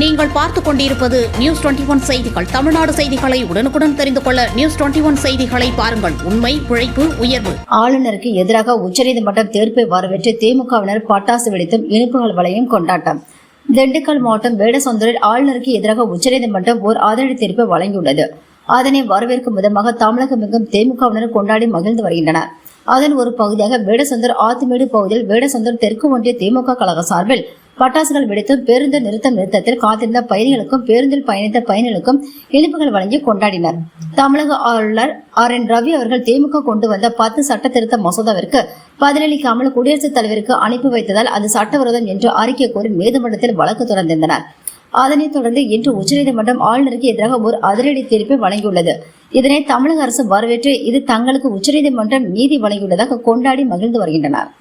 நீங்கள் பார்த்துக் கொண்டிருப்பது நியூஸ் டுவெண்டி ஒன் செய்திகள். தமிழ்நாடு செய்திகளை உடனுக்குடன் தெரிந்து கொள்ள நியூஸ் டுவெண்டி ஒன் செய்திகளை பாருங்கள். உண்மை உழைப்பு உயர்வு. ஆளுநருக்கு எதிராக உச்சநீதிமன்றம் தீர்ப்பை வரவேற்று திமுகவினர் பட்டாசு வெடித்தும் இனிப்புகள் வளையும் கொண்டாட்டம். திண்டுக்கல் மாவட்டம் வேடசந்தூரில் ஆளுநருக்கு எதிராக உச்சநீதிமன்றம் ஓர் ஆதரவு தீர்ப்பை வழங்கியுள்ளது. அதனை வரவேற்கும் விதமாக தமிழகமெங்கும் திமுகவினர் கொண்டாடி மகிழ்ந்து வருகின்றனர். அதன் ஒரு பகுதியாக வேடசந்தர் ஆத்துமேடு பகுதியில் வேடசந்தர் தெற்கு ஒன்றிய திமுக கழக சார்பில் பட்டாசுகள் வெடித்தும் பேருந்து நிறுத்த நிறுத்தத்தில் காத்திருந்த பயணிகளுக்கும் பேருந்தில் பயணித்த பயணிகளுக்கும் இனிப்புகள் வழங்கி கொண்டாடினர். தமிழக ஆளுநர் ஆர். என். ரவி அவர்கள் திமுக கொண்டு வந்த பத்து சட்ட திருத்த மசோதாவிற்கு பதிலளிக்காமல் குடியரசுத் தலைவருக்கு அனுப்பி வைத்ததால் அது சட்டவிரோதம் என்று அறிக்கை கோரி நீதிமன்றத்தில் வழக்கு தொடர்ந்திருந்தனர். அதனைத் தொடர்ந்து இன்று உச்சநீதிமன்றம் ஆளுநருக்கு எதிராக ஒரு அதிரடி தீர்ப்பை வழங்கியுள்ளது. இதனை தமிழக அரசு வரவேற்று இது தங்களுக்கு உச்சநீதிமன்றம் நீதி வழங்கியுள்ளதாக கொண்டாடி மகிழ்ந்து வருகின்றனர்.